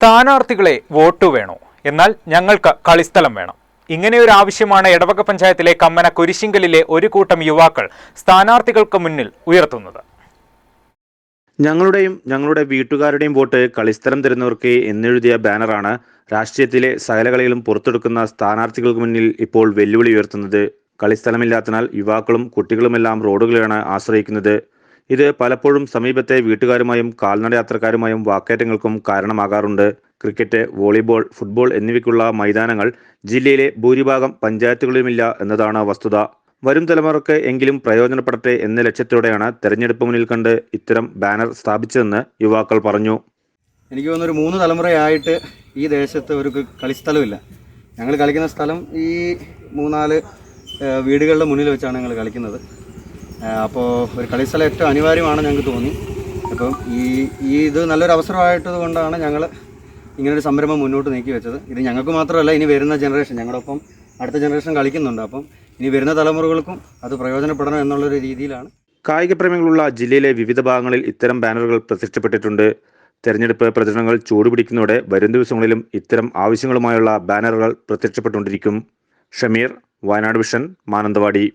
സ്ഥാനാർത്ഥികളെ വോട്ട് വേണോ? എന്നാൽ ഞങ്ങൾക്ക് കളിസ്ഥലം വേണം. ഇങ്ങനെയൊരു ആവശ്യമാണ് എടവക പഞ്ചായത്തിലെ കമ്മന കുരിശിങ്കലിലെ ഒരു കൂട്ടം യുവാക്കൾ സ്ഥാനാർത്ഥികൾക്ക് മുന്നിൽ ഉയർത്തുന്നത്. ഞങ്ങളുടെയും ഞങ്ങളുടെ വീട്ടുകാരുടെയും വോട്ട് കളിസ്ഥലം തരുന്നവർക്ക് എന്നെഴുതിയ ബാനറാണ് രാഷ്ട്രീയത്തിലെ സകലകളിലും പുറത്തെടുക്കുന്ന സ്ഥാനാർത്ഥികൾക്ക് മുന്നിൽ ഇപ്പോൾ വെല്ലുവിളി ഉയർത്തുന്നത്. കളിസ്ഥലമില്ലാത്തതിനാൽ യുവാക്കളും കുട്ടികളുമെല്ലാം റോഡുകളെയാണ് ആശ്രയിക്കുന്നത്. ഇത് പലപ്പോഴും സമീപത്തെ വീട്ടുകാരുമായും കാൽനട യാത്രക്കാരുമായും വാക്കേറ്റങ്ങൾക്കും കാരണമാകാറുണ്ട്. ക്രിക്കറ്റ് വോളിബോൾ ഫുട്ബോൾ എന്നിവയ്ക്കുള്ള മൈതാനങ്ങൾ ജില്ലയിലെ ഭൂരിഭാഗം പഞ്ചായത്തുകളിലുമില്ല എന്നതാണ് വസ്തുത. വരും തലമുറയ്ക്ക് എങ്കിലും പ്രയോജനപ്പെടട്ടെ എന്ന ലക്ഷ്യത്തോടെയാണ് തെരഞ്ഞെടുപ്പ് മുന്നിൽ കണ്ട് ഇത്തരം ബാനർ സ്ഥാപിച്ചതെന്ന് യുവാക്കൾ പറഞ്ഞു. എനിക്ക് തോന്നുന്നു ഒരു മൂന്ന് തലമുറയായിട്ട് ഈ ദേശത്ത് ഒരു കളിസ്ഥലമില്ല. ഞങ്ങൾ കളിക്കുന്ന സ്ഥലം ഈ മൂന്നാൽ വീടുകളുടെ മുന്നിൽ വെച്ചാണ് ഞങ്ങൾ കളിക്കുന്നത്. അപ്പോൾ ഒരു കളിസ്ഥലം ഏറ്റവും അനിവാര്യമാണ് ഞങ്ങൾക്ക് തോന്നി. അപ്പം ഈ ഈ ഇത് നല്ലൊരു അവസരമായിട്ടത് കൊണ്ടാണ് ഞങ്ങൾ ഇങ്ങനൊരു സംരംഭം മുന്നോട്ട് നീക്കി വെച്ചത്. ഇത് ഞങ്ങൾക്ക് മാത്രമല്ല ഇനി വരുന്ന ജനറേഷൻ ഞങ്ങളൊപ്പം അടുത്ത ജനറേഷൻ കളിക്കുന്നുണ്ട്. അപ്പം ഇനി വരുന്ന തലമുറകൾക്കും അത് പ്രയോജനപ്പെടണം എന്നുള്ളൊരു രീതിയിലാണ്. കായിക പ്രേമികളുള്ള ജില്ലയിലെ വിവിധ ഭാഗങ്ങളിൽ ഇത്തരം ബാനറുകൾ പ്രത്യക്ഷപ്പെട്ടിട്ടുണ്ട് തെരഞ്ഞെടുപ്പ് പ്രചരണങ്ങൾ ചൂടുപിടിക്കുന്നതോടെ വരും ദിവസങ്ങളിലും ഇത്തരം ആവശ്യങ്ങളുമായുള്ള ബാനറുകൾ പ്രത്യക്ഷപ്പെട്ടുകൊണ്ടിരിക്കും. ഷമീർ വയനാട് വിഷൻ മാനന്തവാടി.